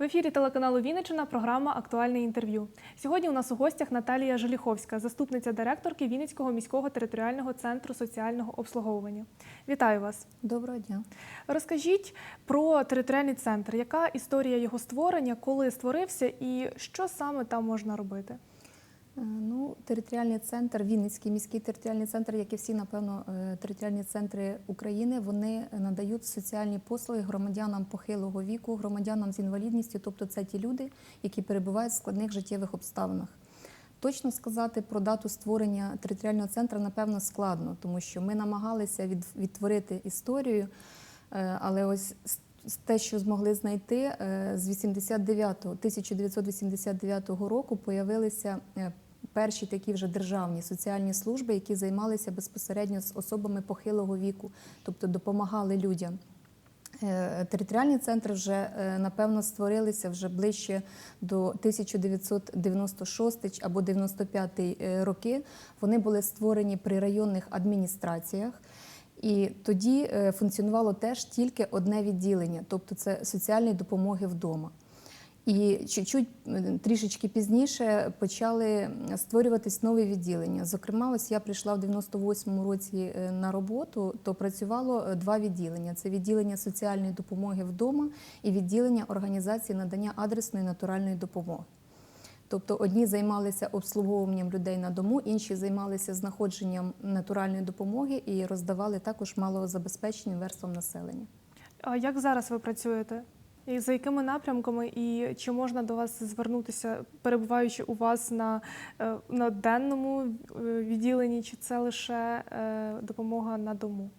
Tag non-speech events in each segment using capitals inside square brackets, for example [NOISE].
В ефірі телеканалу Вінниччина програма Актуальне інтерв'ю. Сьогодні у нас у гостях Наталія Желіховська, заступниця директорки Вінницького міського територіального центру соціального обслуговування. Вітаю вас! Доброго дня. Розкажіть про територіальний центр. Яка історія його створення, коли створився і що саме там можна робити? Е, Ну, територіальний центр, Вінницький міський територіальний центр, як і всі, напевно, е, територіальні центри України, вони надають соціальні послуги громадянам похилого віку, громадянам з інвалідністю, тобто це ті люди, які перебувають в складних життєвих обставинах. Точно сказати про дату створення територіального центру, напевно, складно, тому що ми намагалися від, відтворити історію, е, але ось те, що змогли знайти, з 89-го, 1989 року появилися перші такі вже державні соціальні служби, які займалися безпосередньо з особами похилого віку, тобто допомагали людям. Е, Територіальні центри вже е, напевно створилися вже ближче до 1996 або 95 е, роки. Вони були створені при районних адміністраціях. І тоді функціонувало теж тільки одне відділення, тобто це соціальної допомоги вдома. І чуть-чуть е, трішечки пізніше почали створюватись нові відділення. Зокрема, ось я прийшла в 98-му році е, на роботу, то працювало е, два відділення: це відділення соціальної допомоги вдома і відділення організації надання адресної натуральної допомоги. Тобто одні займалися обслуговуванням людей на дому, інші займалися знаходженням натуральної допомоги і роздавали також малозабезпеченим верствам населення. А як зараз ви працюєте? І за якими напрямками, і чи можна до вас звернутися, перебуваючи у вас на, е, на денному е, відділенні, чи це лише е, допомога на дому?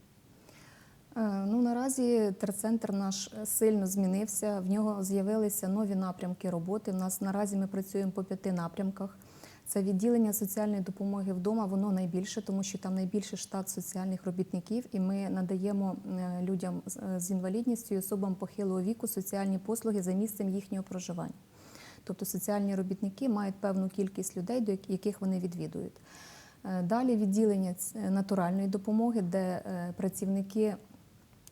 Ну, наразі терцентр наш сильно змінився. В нього з'явилися нові напрямки роботи. У нас наразі ми працюємо по п'яти напрямках. Це відділення соціальної допомоги вдома, воно найбільше, тому що там найбільший штат соціальних робітників, і ми надаємо е, людям з- е, інвалідністю і особам похилого віку соціальні послуги за місцем їхнього проживання. Тобто соціальні робітники мають певну кількість людей, до яких вони відвідують. Е, Далі відділення натуральної допомоги, де працівники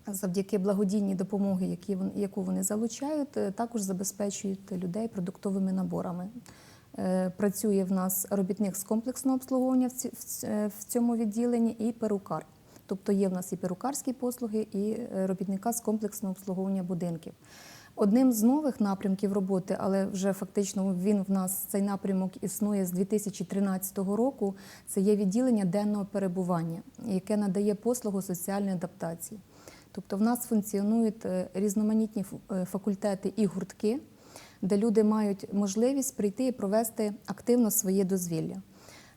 завдяки благодійній допомоги, яку вони залучають, також забезпечують людей продуктовими наборами. Е, Працює в нас робітник з комплексного обслуговування е, в цьому відділенні і перукар. Тобто є в нас і перукарські послуги, і е, робітника з комплексного обслуговування будинків. Одним з нових напрямків роботи, але вже фактично він в нас цей напрямок існує з 2013 року. Це є відділення денного перебування, яке надає послугу соціальної адаптації. Тобто в нас функціонують різноманітні факультети і гуртки, де люди мають можливість прийти і провести активно своє дозвілля.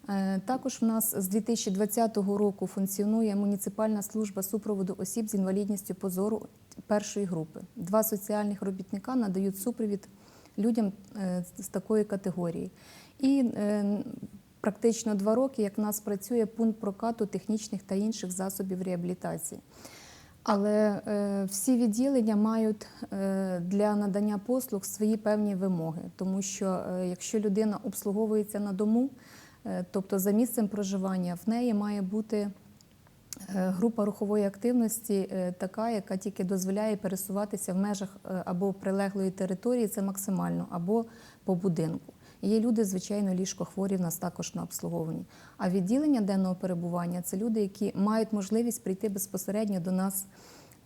Е, Також в нас з 2020 року функціонує муніципальна служба супроводу осіб з інвалідністю по зору першої групи. Два соціальних робітника надають супровід людям е, з такої категорії. І е, практично два роки, як в нас працює пункт прокату технічних та інших засобів реабілітації. Але е, всі відділення мають е, для надання послуг свої певні вимоги, тому що е, якщо людина обслуговується на дому, е, тобто за місцем проживання, в неї має бути е, група рухової активності е, така, яка тільки дозволяє пересуватися в межах е, або прилеглої території, це максимально, або по будинку. Є люди, звичайно, ліжкохворі в нас також на обслуговуванні. А відділення денного перебування це люди, які мають можливість прийти безпосередньо до нас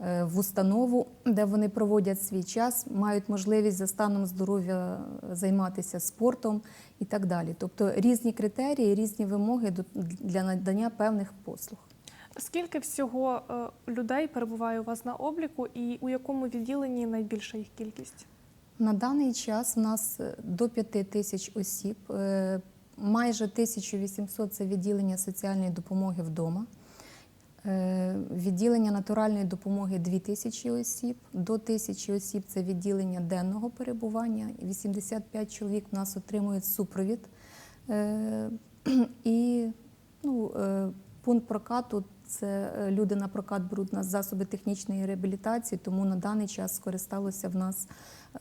е, в установу, де вони проводять свій час, мають можливість за станом здоров'я займатися спортом і так далі. Тобто різні критерії, різні вимоги для надання певних послуг. Скільки всього е, людей перебуває у вас на обліку, і у якому відділенні найбільша їх кількість? На даний час у нас е, до 5 тисяч осіб, е, майже 1800 – це відділення соціальної допомоги вдома. Е, Відділення натуральної допомоги 2 тисячі осіб, до тисячі осіб це відділення денного перебування. 85 чоловік в нас отримують супровід. [CLEARS THROAT] І ну, пункт прокату це е, люди на прокат беруть нас засоби технічної реабілітації, тому на даний час скористалося в нас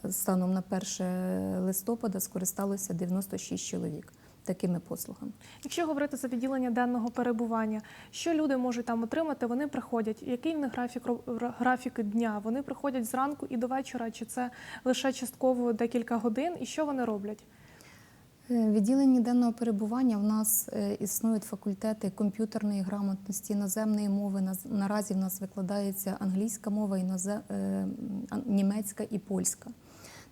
е, станом на 1 листопада скористалося 96 чоловік. такими послугами. Якщо говорити за відділення денного перебування, що люди можуть там отримати? Вони приходять. Який в них графік ро- графік дня? Вони приходять зранку і до вечора, чи це лише частково декілька годин? І що вони роблять? Е, відділенні денного перебування в нас е, існують факультети комп'ютерної грамотності, іноземної мови. Наразі в нас викладається англійська мова, інозе- е, німецька і польська.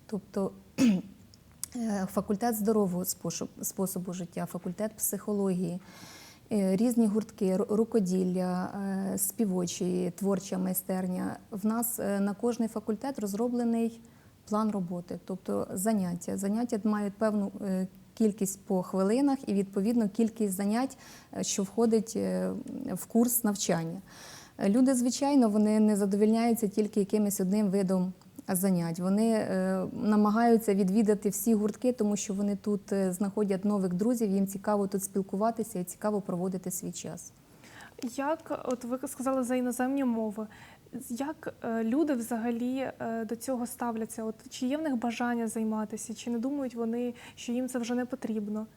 Тобто [CLEARS THROAT] факультет здорового способу життя, факультет психології, різні гуртки, рукоділля, співочі, творча майстерня. В нас на кожний факультет розроблений план роботи, тобто заняття. Заняття мають певну кількість по хвилинах і відповідно кількість занять, е, що входить е, в курс навчання. Е, Люди, звичайно, вони не задовільняються тільки якимось одним видом занять. Вони намагаються відвідати всі гуртки, тому що вони тут знаходять нових друзів, їм цікаво тут спілкуватися і цікаво проводити свій час. Як от ви сказали за іноземні мови? Як е, люди взагалі е, до цього ставляться? От чи є в них бажання займатися, чи не думають вони, що їм це вже не потрібно?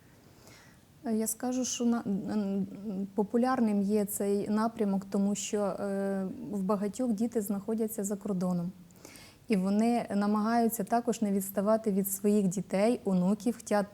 Е, Я скажу, що популярним є цей напрямок, тому що в багатьох діти знаходяться за кордоном. І вони намагаються також не відставати від своїх дітей, онуків, хочуть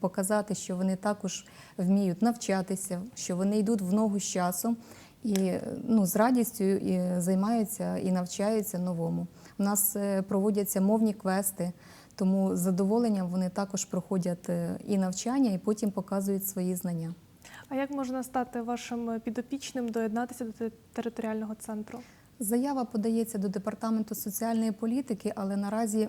показати, що вони також вміють навчатися, що вони йдуть в ногу з часом і ну, з радістю і займаються і навчаються новому. У нас е, проводяться мовні квести, тому з задоволенням вони також проходять е, і навчання, і потім показують свої знання. А як можна стати вашим підопічним, доєднатися до територіального центру? Заява подається до департаменту соціальної політики, але наразі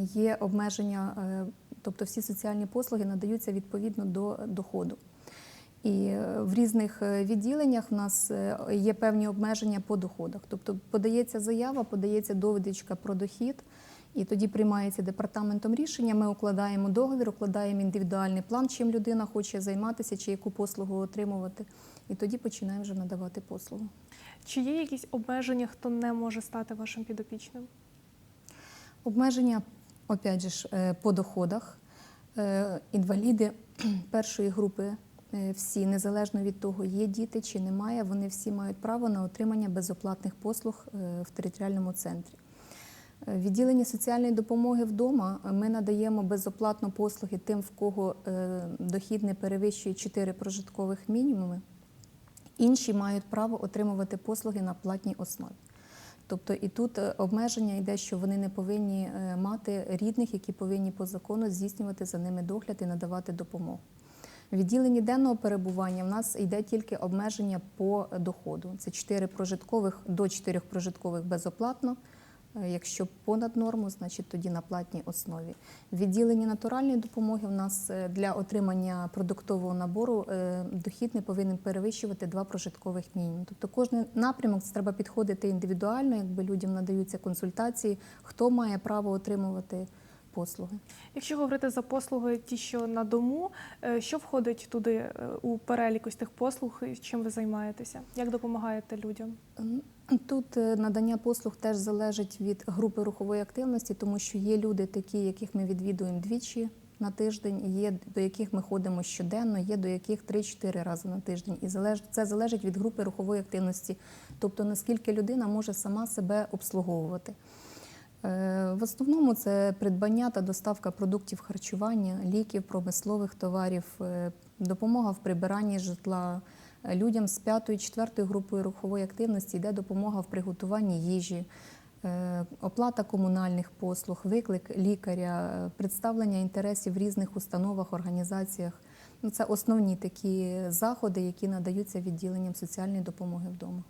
є обмеження, е, тобто всі соціальні послуги надаються відповідно до доходу. І е, в різних е, відділеннях в нас е, є певні обмеження по доходах. Тобто подається заява, подається довідочка про дохід, і тоді приймається департаментом рішення. Ми укладаємо договір, укладаємо індивідуальний план, чим людина хоче займатися, чи яку послугу отримувати. І тоді починаємо вже надавати послугу. Чи є якісь обмеження, хто не може стати вашим підопічним? Обмеження, опять же, по доходах. Інваліди [CLEARS THROAT] першої групи, всі, незалежно від того, є діти чи немає, вони всі мають право на отримання безоплатних послуг е, в територіальному центрі. Е, Відділення соціальної допомоги вдома е, ми надаємо безоплатно послуги тим, в кого е, дохід не перевищує 4 прожиткових мінімуми. Інші мають право отримувати послуги на платній основі. Тобто і тут е, обмеження йде, що вони не повинні е, мати рідних, які повинні по закону здійснювати за ними догляд і надавати допомогу. В відділенні денного перебування в нас йде тільки обмеження по доходу. Це 4 прожиткових до 4 прожиткових безоплатно. Е, Якщо понад норму, значить тоді на платній основі. В відділенні натуральної допомоги в нас е, для отримання продуктового набору е, дохід не повинен перевищувати два прожиткових мінімум. Тобто кожен напрямок це треба підходити індивідуально, якби людям надаються консультації, хто має право отримувати послуги. Якщо говорити за послуги, ті, що на дому, е, що входить туди е, у перелік ось тих послуг, чим ви займаєтеся? Як допомагаєте людям? Тут е, надання послуг теж залежить від групи рухової активності, тому що є люди такі, яких ми відвідуємо двічі на тиждень, є до яких ми ходимо щоденно, є до яких 3-4 рази на тиждень. І залеж- це залежить від групи рухової активності, тобто наскільки людина може сама себе обслуговувати. Е, В основному це придбання та доставка продуктів харчування, ліків, промислових товарів, е, допомога в прибиранні житла. Людям з п'ятої, четвертої групою рухової активності йде допомога в приготуванні їжі, е, оплата комунальних послуг, виклик лікаря, представлення інтересів в різних установах, організаціях. Ну, Це основні такі заходи, які надаються відділенням соціальної допомоги вдома.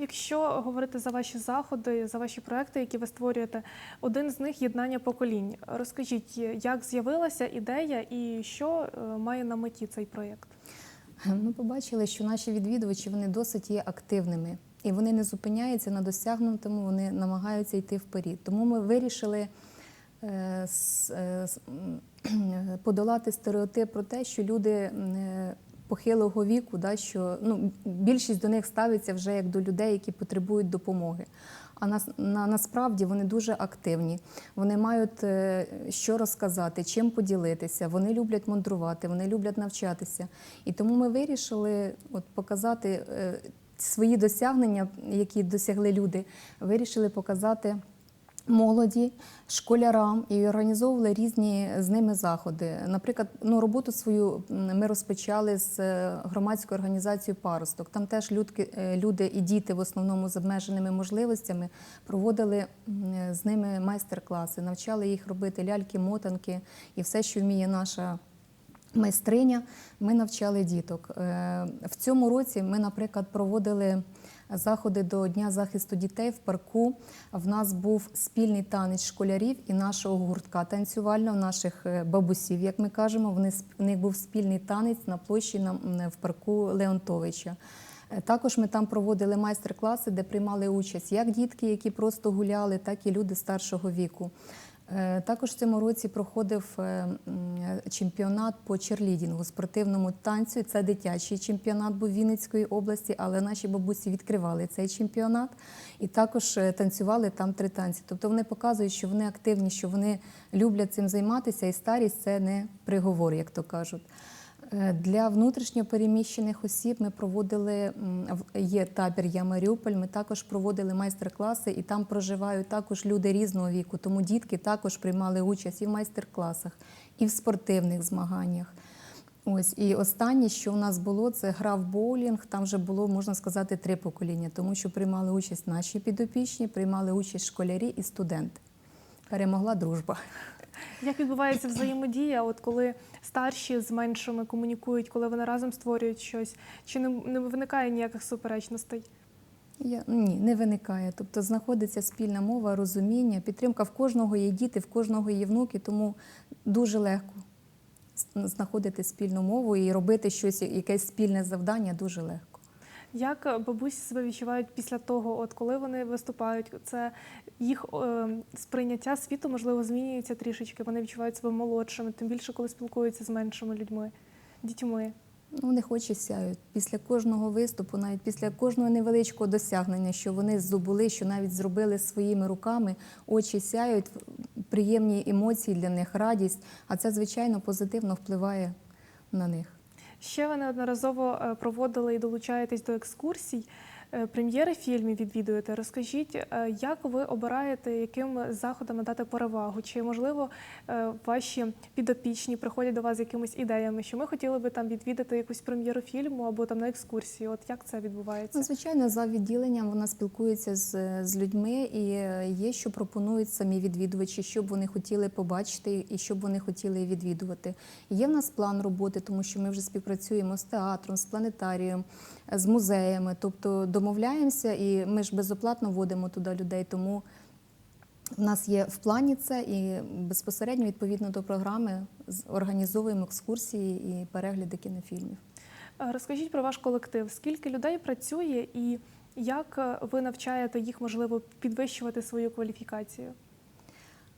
Якщо говорити за ваші заходи, за ваші проекти, які ви створюєте, один з них єднання поколінь. Розкажіть, як з'явилася ідея і що е, має на меті цей проєкт? Ми побачили, що наші відвідувачі вони досить є активними і вони не зупиняються на досягнутому, вони намагаються йти вперед. Тому ми вирішили е, е, [CLEARS THROAT] подолати стереотип про те, що люди похилого віку, да, що ну, більшість до них ставиться вже як до людей, які потребують допомоги. А нас, на, насправді вони дуже активні. Вони мають е, що розказати, чим поділитися. Вони люблять мандрувати, вони люблять навчатися. І тому ми вирішили от, показати е, свої досягнення, які досягли люди, вирішили показати молоді, школярам і організовували різні з ними заходи. Наприклад, ну, роботу свою ми розпочали з е, громадською організацією Паросток. Там теж людки, е, люди і діти, в основному з обмеженими можливостями, проводили з ними майстер-класи, навчали їх робити ляльки, мотанки і все, що вміє наша. Майстриня, ми навчали діток. Е, В цьому році ми, наприклад, проводили заходи до Дня захисту дітей в парку. В нас був спільний танець школярів і нашого гуртка танцювального, наших е, бабусів, як ми кажемо. Вони в них був спільний танець на площі в парку Леонтовича. Е, Також ми там проводили майстер-класи, де приймали участь як дітки, які просто гуляли, так і люди старшого віку. Е, Також в цьому році проходив е, чемпіонат по черлідінгу, спортивному танцю. Це дитячий чемпіонат був Вінницької області, але наші бабусі відкривали цей чемпіонат і також е, танцювали там три танці. Тобто вони показують, що вони активні, що вони люблять цим займатися, і старість це не приговор, як то кажуть. Е, Для внутрішньопереміщених осіб ми проводили є табір Я Маріуполь. Ми також проводили майстер-класи, і там проживають також люди різного віку. Тому дітки також приймали участь і в майстер-класах, і в спортивних змаганнях. Ось і останнє, що у нас було, це гра в боулінг. Там вже було можна сказати три покоління, тому що приймали участь наші підопічні, приймали участь школярі і студенти. Перемогла дружба. Як відбувається взаємодія, от коли старші з меншими комунікують, коли вони разом створюють щось? Чи не, не виникає ніяких суперечностей? Я, ні, не виникає. Тобто знаходиться спільна мова, розуміння, підтримка в кожного є діти, в кожного є внуки, тому дуже легко знаходити спільну мову і робити щось, якесь спільне завдання дуже легко. Як е, бабусі себе відчувають після того, от коли вони виступають? Це їх е, сприйняття світу можливо змінюється трішечки. Вони відчувають себе молодшими, тим більше коли спілкуються з меншими людьми, дітьми. Ну, вони очі сяють після кожного виступу, навіть після кожного невеличкого досягнення, що вони здобули, що навіть зробили своїми руками, очі сяють, приємні емоції для них, радість. А це, звичайно, позитивно впливає на них. Ще ви неодноразово е, проводили і долучаєтесь до екскурсій. Е, Прем'єри фільмів відвідуєте. Розкажіть, е, як ви обираєте, яким заходам надати перевагу? Чи можливо е, ваші підопічні приходять до вас з якимись ідеями, що ми хотіли би там відвідати якусь прем'єру фільму або там на екскурсії? От як це відбувається? Ну, звичайно, за відділенням вона спілкується з, з людьми, і є, що пропонують самі відвідувачі, що б вони хотіли побачити і що б вони хотіли відвідувати. Є в нас план роботи, тому що ми вже співпрацюємо з театром, з планетарієм, з музеями, тобто домовляємося, і ми ж безоплатно водимо туди людей. Тому в нас є в плані це, і безпосередньо відповідно до програми організовуємо екскурсії і перегляди кінофільмів. Е, Розкажіть про ваш колектив. Скільки людей працює і як е, ви навчаєте їх, можливо, підвищувати свою кваліфікацію?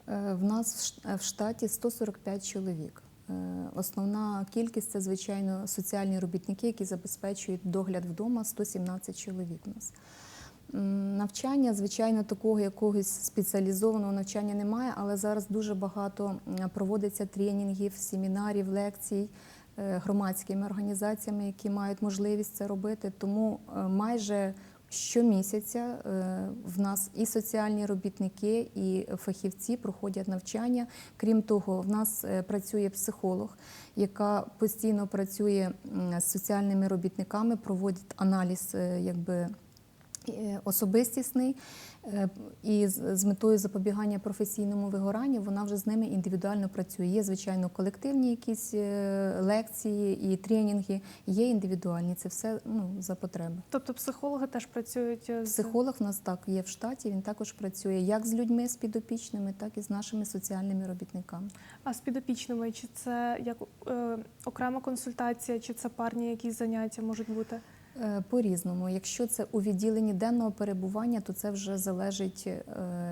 Е, В нас в штаті 145 чоловік. Е, Основна кількість це, звичайно, соціальні робітники, які забезпечують догляд вдома 117 чоловік у нас. Навчання, звичайно, такого якогось спеціалізованого навчання немає, але зараз дуже багато проводиться тренінгів, семінарів, лекцій е, громадськими організаціями, які мають можливість це робити. Тому е, майже щомісяця е, в нас і соціальні робітники, і фахівці проходять навчання. Крім того, в нас е, працює психолог, яка постійно працює з соціальними робітниками, проводить аналіз, е, якби. Е, Особистісний е, і з метою запобігання професійному вигоранню вона вже з ними індивідуально працює. Є, звичайно, колективні якісь е, лекції і тренінги, є індивідуальні. Це все ну, за потреби. Тобто психологи теж працюють з Психолог у нас так є в штаті. Він також працює як з людьми з підопічними, так і з нашими соціальними робітниками. А з підопічними, чи це як е, окрема консультація, чи це парні якісь заняття можуть бути? Е, По-різному. Якщо це у відділенні денного перебування, то це вже залежить е,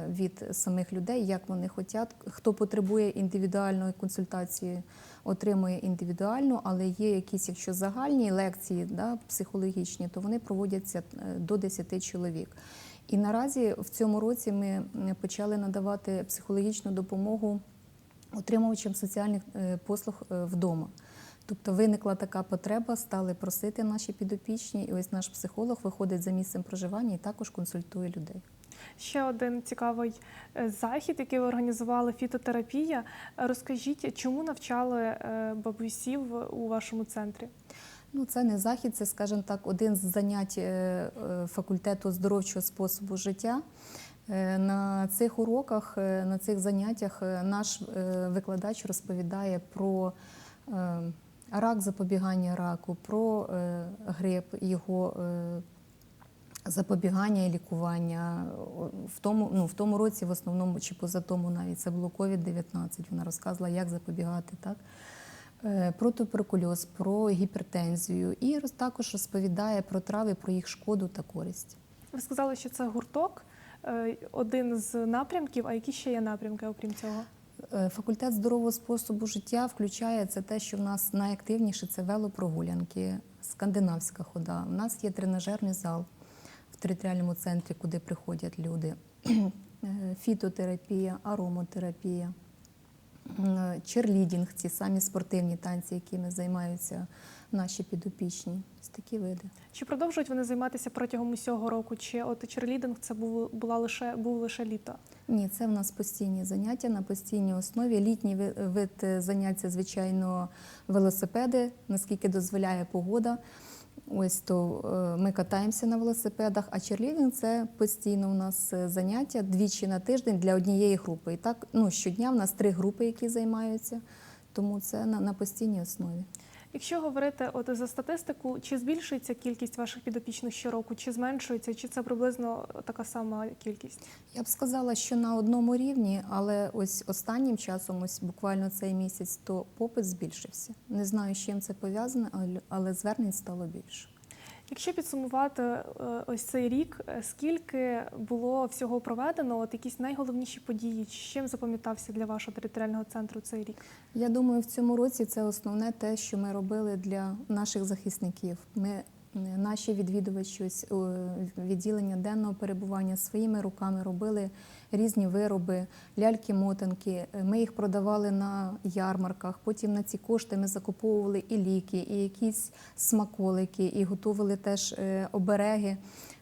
від самих людей, як вони хочуть. Хто потребує індивідуальної консультації, отримує індивідуальну, але є якісь, якщо загальні лекції да, психологічні, то вони проводяться е, до 10 чоловік. І наразі в цьому році ми почали надавати психологічну допомогу отримувачам соціальних послуг вдома. Тобто виникла така потреба, стали просити наші підопічні, і ось наш психолог виходить за місцем проживання і також консультує людей. Ще один цікавий е, захід, який ви організували фітотерапія. Розкажіть, чому навчали е, бабусів у вашому центрі? Ну, це не захід, це, скажімо так, один з занять е, факультету здоровчого способу життя. На цих уроках, на цих заняттях наш викладач розповідає про рак, запобігання раку, про е, грип, його е, запобігання і лікування. В тому, ну, в тому році, в основному, чи поза тому навіть це було COVID-19. Вона розказувала, як запобігати. Так? Е, Про туберкульоз, про гіпертензію і також розповідає про трави, про їх шкоду та користь. Ви сказали, що це гурток, один з напрямків. А які ще є напрямки, окрім цього? Е, Факультет здорового способу життя включає це те, що в нас найактивніше це велопрогулянки, скандинавська хода. У нас є тренажерний зал в територіальному центрі, куди приходять люди. [CLEARS THROAT] Е, Фітотерапія, аромотерапія, е, черлідінг, ці самі спортивні танці, якими займаються наші підопічні. Ось такі види. Чи продовжують вони займатися протягом усього року? Чи от черлідинг це був була лише був лише літо? Ні, це в нас постійні заняття на постійній основі. Літній вид е, занять це, звичайно, велосипеди, наскільки дозволяє погода. Ось то е, ми катаємося на велосипедах, а черлідинг це постійно у нас е, заняття двічі на тиждень для однієї групи. І так ну, щодня в нас три групи, які займаються, тому це на, на постійній основі. Якщо говорити от за статистику, чи збільшується кількість ваших підопічних щороку, чи зменшується, чи це приблизно така сама кількість? Я б сказала, що на одному рівні, але ось останнім часом, ось буквально цей місяць, то попит збільшився. Не знаю, з чим це пов'язане, але- звернень стало більше. Якщо підсумувати е, ось цей рік, е, скільки було всього проведено, от якісь найголовніші події, чим запам'ятався для вашого територіального центру цей рік? Я думаю, в цьому році це основне те, що ми робили для наших захисників. Ми наші відвідувачі е, відділення денного перебування своїми руками робили різні вироби, ляльки-мотанки. Е, Ми їх продавали на ярмарках. Потім на ці кошти ми закуповували і ліки, і якісь смаколики, і готували теж е, обереги.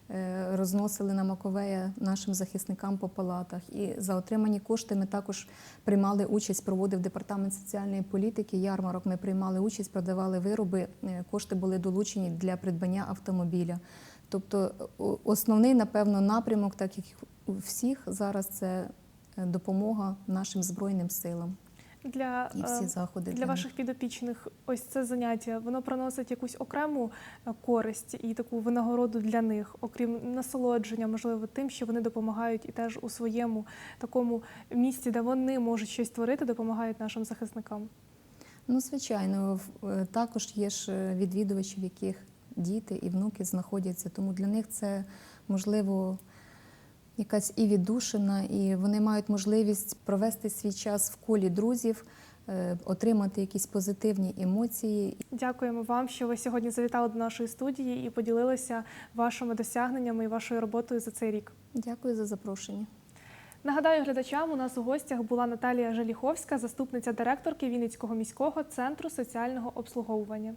Е, Розносили на Маковея нашим захисникам по палатах. І за отримані кошти ми також приймали участь, проводив департамент соціальної політики. Ярмарок ми приймали участь, продавали вироби. е, Кошти були долучені для придбання автомобіля. Тобто, основний, напевно, напрямок, так як у всіх зараз, це е, допомога нашим збройним силам Для, і е, всі заходи для них. ваших підопічних ось це заняття, воно приносить якусь окрему е, користь і таку винагороду для них, окрім насолодження, можливо, тим, що вони допомагають і теж у своєму такому місці, де вони можуть щось творити, допомагають нашим захисникам. Ну, звичайно, е, також є ж е, відвідувачі, в яких діти і внуки знаходяться. Тому для них це можливо якась і віддушина, і вони мають можливість провести свій час в колі друзів, е, отримати якісь позитивні емоції. Дякуємо вам, що ви сьогодні завітали до нашої студії і поділилися вашими досягненнями і вашою роботою за цей рік. Дякую за запрошення. Нагадаю глядачам, у нас у гостях була Наталія Желіховська, заступниця директорки Вінницького міського центру соціального обслуговування.